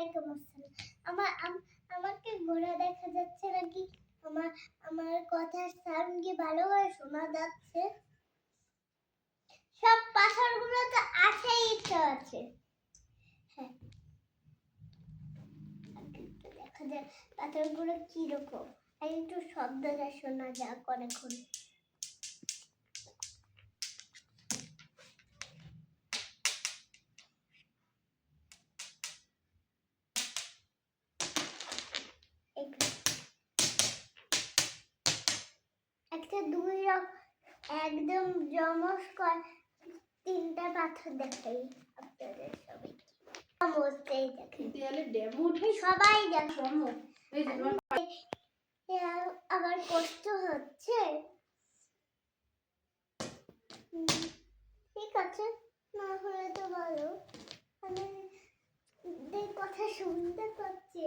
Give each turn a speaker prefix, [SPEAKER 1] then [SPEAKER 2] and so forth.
[SPEAKER 1] ওয়ালাইকুম আসসালাম আমার আমাকে ঘোড়া দেখা যাচ্ছে নাকি? আমার আমার সাউন্ড কি শোনা যাচ্ছে? সব পাথরগুলো তো আছেই তো আছে। হ্যাঁ। পাথরগুলো কীরকম। আর একটু শব্দটা শোনা যাক অনেকক্ষণ। একদম জমস কর তিনটা পাথর দেখাই আপনাদের সবাই সমস্তই দেখে
[SPEAKER 2] দেয়ালে ডেমো উঠে
[SPEAKER 1] সবাই দেখে আবার কষ্ট হচ্ছে। ঠিক আছে না হলে তো ভালো। আমি কথা শুনতে পাচ্ছি